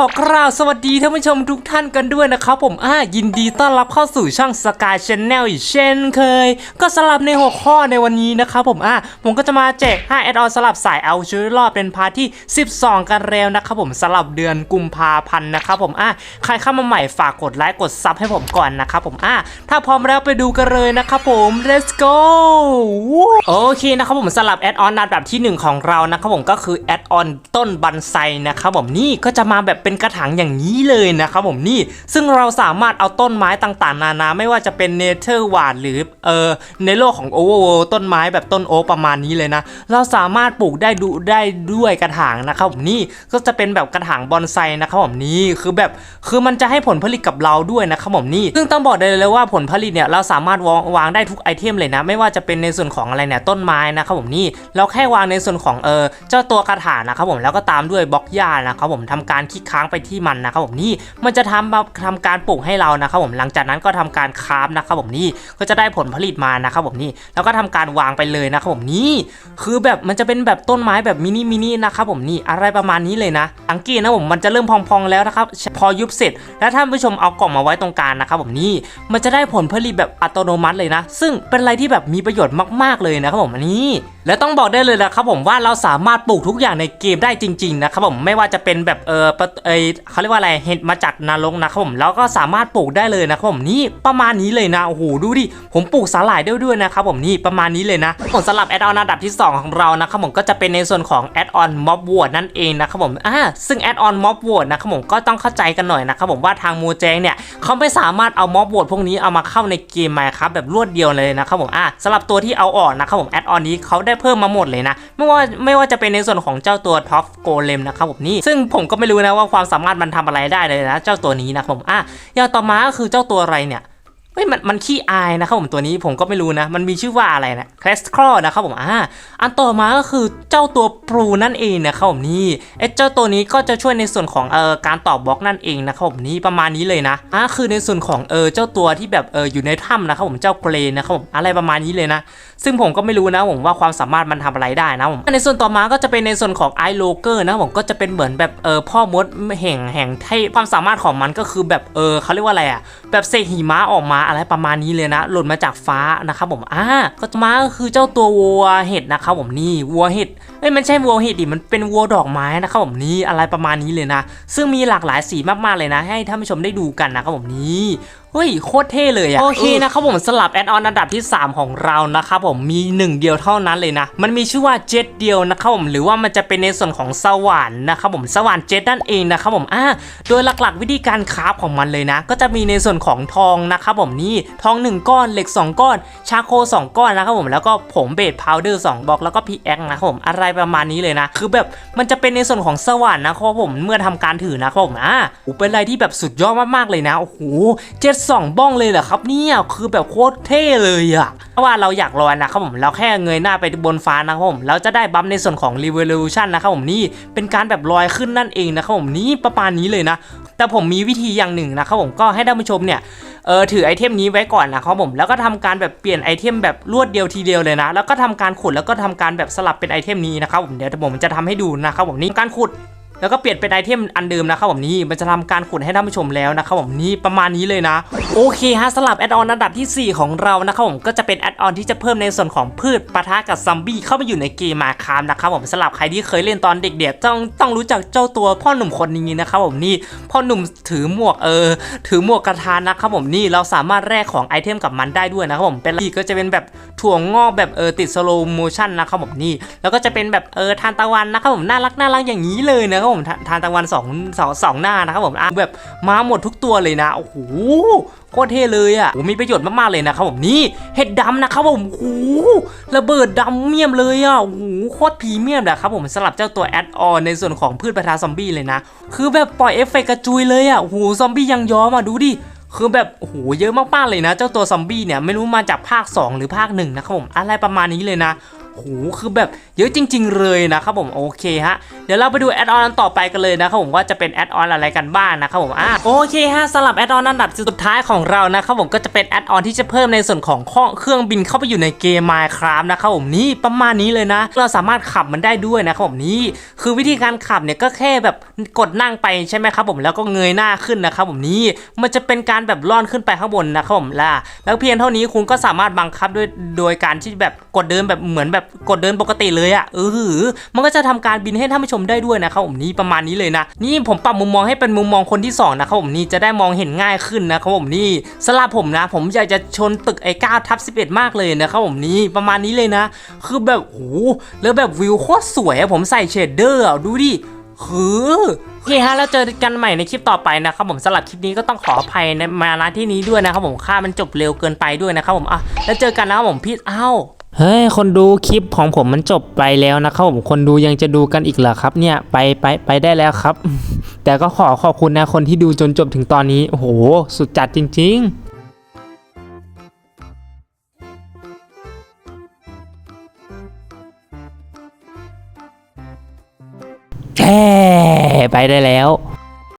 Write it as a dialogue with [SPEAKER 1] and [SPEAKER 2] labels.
[SPEAKER 1] ขอกราบสวัสดีท่านผู้ชมทุกท่านกันด้วยนะครับผมอ่ายินดีต้อนรับเข้าสู่ช่อง Sky Channel อีกเช่นเคย ก็สลับในหัวข้อในวันนี้นะครับผมอ่าผมก็จะมาแจก 5 แอดออนสลับสายเอาชีวิตรอดเป็นพาร์ทที่ 12 กันแล้วนะครับผมสลับเดือนกุมภาพันธ์นะครับผมอ่าใครเข้ามาใหม่ฝากกดไลค์กดซับให้ผมก่อนนะครับผมอ่าถ้าพร้อมแล้วไปดูกันเลยนะครับผม let's go โอเคนะครับผมสลับแอดออนอันดับทีหนึ่1 ของเรานะครับผมก็คือแอดออนต้นบันไซนะครับผมนี่ก็จะมาแบบเป็นกระถางอย่างนี้เลยนะครับผมนี่ซึ่งเราสามารถเอาต้นไม้ต่างๆ นานาไม่ว่าจะเป็นเนเธอร์วาดหรือเออในโลกของโอเวอร์ต้นไม้แบบต้นโอ๊กประมาณนี้เลยนะ เราสามารถปลูกได้ดูได้ด้วยกระถางนะครับผมนี่ก็จะเป็นแบบกระถางบอนไซนะครับผมนี่คือแบบคือมันจะให้ผลผลิตกับเราด้วยนะครับผมนี่ซึ่งต้องบอกได้เลยว่าผลผลิตเนี่ยเราสามารถวางวางได้ทุกไอเทมเลยนะ ไม่ว่าจะเป็นในส่วนของอะไรเนี่ยต้นไม้นะครับผมนี่เราแค่วางในส่วนของเออเจ้าตัวกระถางนะครับผมแล้วก็ตามด้วยบล็อกหญ้านะครับผมทำการคลิกค้างไปที่มันนะครับผมนี่มันจะทำมาทำการปลูกให้เรานะครับผมหลังจากนั้นก็ทำการคราฟนะครับผมนี่ก็จะได้ผลผลิตมานะครับผมนี่แล้วก็ทำการวางไปเลยนะครับผมนี่คือแบบมันจะเป็นแบบต้นไม้แบบมินิมินินะครับผมนี่อะไรประมาณนี้เลยนะสังเกตนะผมมันจะเริ่มพองๆแล้วนะครับพอยุบเสร็จ แล้วท่านผู้ชมเอากล่องมาไว้ตรงกลางนะครับผมนี่มันจะได้ผลผลิตแบบอัตโนมัติเลยนะ ซึ่งเป็นอะไรที่แบบมีประโยชน์มากๆเลยนะครับผมอันนี้ และต้องบอกได้เลยนะครับผมว่าเราสามารถปลูกทุกอย่างในเกมได้จริงๆนะครับผมไม่ว่าจะเป็นแบบเออเอยเขาเรียกว่าอะไรเห็ดมาจากนรกนะครับผมแล้วก็สามารถปลูกได้เลยนะครับผมนี่ประมาณนี้เลยนะโอ้โหดูดิผมปลูกสาหร่ายได้ด้วยนะครับผมนี่ประมาณนี้เลยนะผลสำหรับแอดออนอันดับที่ 2 ของเรานะครับผมก็จะเป็นในส่วนของแอดออนม็อบวอร์ดนั่นเองนะครับผมอ่าซึ่งแอดออนม็อบวอร์ดนะครับผมก็ต้องเข้าใจกันหน่อยนะครับผมว่าทางมูแจงเนี่ยเขาไม่สามารถเอาม็อบวอร์ดพวกนี้เอามาเข้าในเกมมาครับแบบรวดเดียวเลยนะครับผมอ่าสำหรับตัวที่เอาออกนะครับผมแอดออนนี้เขาได้เพิ่มมาหมดเลยนะ ไม่ว่าไม่ว่าจะเป็นในส่วนของเจ้าตัวท็อปโกเลมนะครับผมนี่ซึ่งผมก็ไม่รู้นะว่าความสามารถมันทำอะไรได้เลยนะ เจ้าตัวนี้นะผมอะอย่างต่อมาก็คือเจ้าตัวอะไรเนี่ย เฮ้ยมันมันขี้อายนะครับผมตัวนี้ผมก็ไม่รู้นะ มันมีชื่อว่าอะไรนะคลสคลอนะครับผมอ่าอันต่อมาก็คือเจ้าตัวปรูนั่นเองนะครับผมนี่ไอ้เจ้าตัวนี้ก็จะช่วยในส่วนของเอ่อการตอบบล็อกนั่นเองนะครับผมนี่ประมาณนี้เลยนะอ่าคือในส่วนของเออเจ้าตัวที่แบบเอออยู่ในถ้ำนะครับผมเจ้าเกรนนะครับผมอะไรประมาณนี้เลยนะ ซึ่งผมก็ไม่รู้นะผมว่าความสามารถมันทำอะไรได้นะผมในส่วนต่อมาก็จะเป็นในส่วนของไอโลเกอร์นะผมก็จะเป็นเหมือนแบบเออพ่อมดแห่งแห่งให้ความสามารถของมันก็คือแบบเออเขาเรียกว่าอะไรอะแบบเศษหิมะออกมาอะไรประมาณนี้เลยนะ หล่นมาจากฟ้านะครับผมอ่าก็มาก็คือเจ้าตัววัวเห็ดนะครับผมนี่วัวเห็ดเอ้ยมันใช่วัวเห็ดดิมันเป็นวัวดอกไม้นะครับผมนี่อะไรประมาณนี้เลยนะ ซึ่งมีหลากหลายสีมากๆเลยนะ ให้ท่านผู้ชมได้ดูกันนะครับผมนี่เฮ้ยโคตรเท่เลยอะโอเคนะครับผมสลับแอดออนอันดับที่ 3 ของเรานะครับผมมีหนึ่งเดียวเท่านั้นเลยนะ มันมีชื่อว่าเจ็ตเดียวนะครับผมหรือว่ามันจะเป็นในส่วนของสวรรค์นะครับผมสวรรค์เจ็ตนั่นเองนะครับผมอ่าโดยหลักๆ วิธีการคราฟของมันเลยนะ ก็จะมีในส่วนของทองนะครับผมนี่ทอง 1 ก้อนเหล็ก 2 ก้อน ชาโค 2 ก้อนนะครับผมแล้วก็ผงเบสพาวเดอร์2บล็อกแล้วก็พีแอคนะครับผมอะไรประมาณนี้เลยนะ คือแบบมันจะเป็นในส่วนของสวรรค์นะครับผมเมื่อทำการถือนะครับผมอ่าโอ้เป็นอะไรที่แบบสุดยอดมากๆเลยนะโอ้โหเจ็ดสองบ้องเลยเหรอครับเนี่ยคือแบบโคตรเท่เลยอะเพราะว่าเราอยากลอยนะครับผมเราแค่เงยหน้าไปบนฟ้านะครับผมเราจะได้บัมในส่วนของ revolution นะครับผมนี่เป็นการแบบลอยขึ้นนั่นเองนะครับผมนี่ประมาณนี้เลยนะ แต่ผมมีวิธีอย่างหนึ่งนะครับผมก็ให้ท่านผู้ชมเนี่ยเออถือไอเทมนี้ไว้ก่อนนะครับผมแล้วก็ทำการแบบเปลี่ยนไอเทมแบบรวดเดียวทีเดียวเลยนะ แล้วก็ทำการขุดแล้วก็ทำการแบบสลับเป็นไอเทมนี้นะครับผมเดี๋ยวผมจะทำให้ดูนะครับผมนี่การขุด แล้วก็เปลี่ยนเป็นไอเทมอันเดิมนะครับผมนี่มันจะทำการขุดให้ท่านผู้ชมแล้วนะครับผมนี่ประมาณนี้เลยนะ โอเคฮะสลับแอดออนอันดับทีสี่ 4 ของเรานะครับผมก็จะเป็นแอดออนที่จะเพิ่มในส่วนของพืชปะทะกับซัมบี้เข้ามาอยู่ในเกมมาคามนะครับผมสำหรับใครที่เคยเล่นตอนเด็กๆต้องต้องรู้จักเจ้าตัวพ่อหนุ่มคนนี้นะครับผมนี่พ่อหนุ่มถือหมวกเออถือหมวกกระทานนะครับผมนี่เราสามารถแลกของไอเทมกับมันได้ด้วยนะครับผมเป็นอีกก็จะเป็นแบบถั่วงอกแบบเออติดสโลโมชั่นนะครับผมนี่แล้วก็จะเป็นแบบเออทานตะวันนะครับผมน่ารักน่ารักอย่างนี้เลยนะครับผมทานตะวันสองสองสองหน้านะครับผมแบบมาหมดทุกตัวเลยนะโอ้โหโคตรเท่เลยอะโอ้มีประโยชน์มากๆเลยนะครับผมนี่เห็ดดำนะครับผมโอ้โหระเบิดดำเมี่ยมเลยอะโอ้โหโคตรพรีเมียมนะครับผมสำหรับเจ้าตัวแอดออนในส่วนของพืชประทาซอมบี้เลยนะ คือแบบปล่อยเอฟเฟกกระจุยเลยอะโอ้โหซอมบี้ยังย้อมอะดูดิคือแบบโอ้โหเยอะมากๆเลยนะ เจ้าตัวซอมบี้เนี่ยไม่รู้มาจากภาค 2 หรือภาค1นะครับผมอะไรประมาณนี้เลยนะ โอ้โหคือแบบเยอะจริง ๆ เลยนะครับผมโอเคฮะเดี๋ยวเราไปดูแอดออนต่อไปกันเลยนะครับผมว่าจะเป็นแอดออนอะไรกันบ้างนะครับผมอะโอเคฮะสำหรับแอดออนอันดับสุดท้ายของเรานะครับผมก็จะเป็นแอดออนที่จะเพิ่มในส่วนของข้อเครื่องบินเข้าไปอยู่ในเกม Minecraft นะครับผมนี่ประมาณนี้เลยนะ เราสามารถขับมันได้ด้วยนะครับผมนี่คือวิธีการขับเนี่ยก็แค่แบบกดนั่งไปใช่ไหมครับผมแล้วก็เงยหน้าขึ้นนะครับผมนี่มันจะเป็นการแบบล่อนขึ้นไปข้างบนนะครับผมล่ะแล้วเพียงเท่านี้คุณก็สามารถบังคับด้วยโดยการที่แบบกดเดินแบบเหมือนแบบกดเดินปกติเลยอะ่ะเออมันก็จะทำการบินให้ท่านผู้ชมได้ด้วยนะครับผมนี่ประมาณนี้เลยนะ นี่ผมปรับมุมมองให้เป็นมุมมองคนที่สองนะครับผมนี่จะได้มองเห็นง่ายขึ้นนะครับผมนี่สำหรับผมนะ ผมอยากจะชนตึกไอ้9ทับ11มากเลยนะครับผมนี่ประมาณนี้เลยนะ คือแบบโอ้โหแล้วแบบวิวโคตรสวยอะผมใส่เชดเดอร์ดูดิคือโอเคฮะแล้วเจอกันใหม่ในคลิปต่อไปนะครับผมสำหรับคลิปนี้ก็ต้องขออภัยในมาณที่นี้ด้วยนะครับผมค่ามันจบเร็วเกินไปด้วยนะครับผมอะแล้วเจอกันนะครับผมพี่เอ้า เฮ้ย คนดูคลิปของผมมันจบไปแล้วนะครับผม คนดูยังจะดูกันอีกเหรอครับ เนี่ย ไปไปไปได้แล้วครับ แต่ก็ขอขอบคุณนะคนที่ดูจนจบถึงตอนนี้ โอ้โห สุดจัดจริงๆแช่ไปได้แล้ว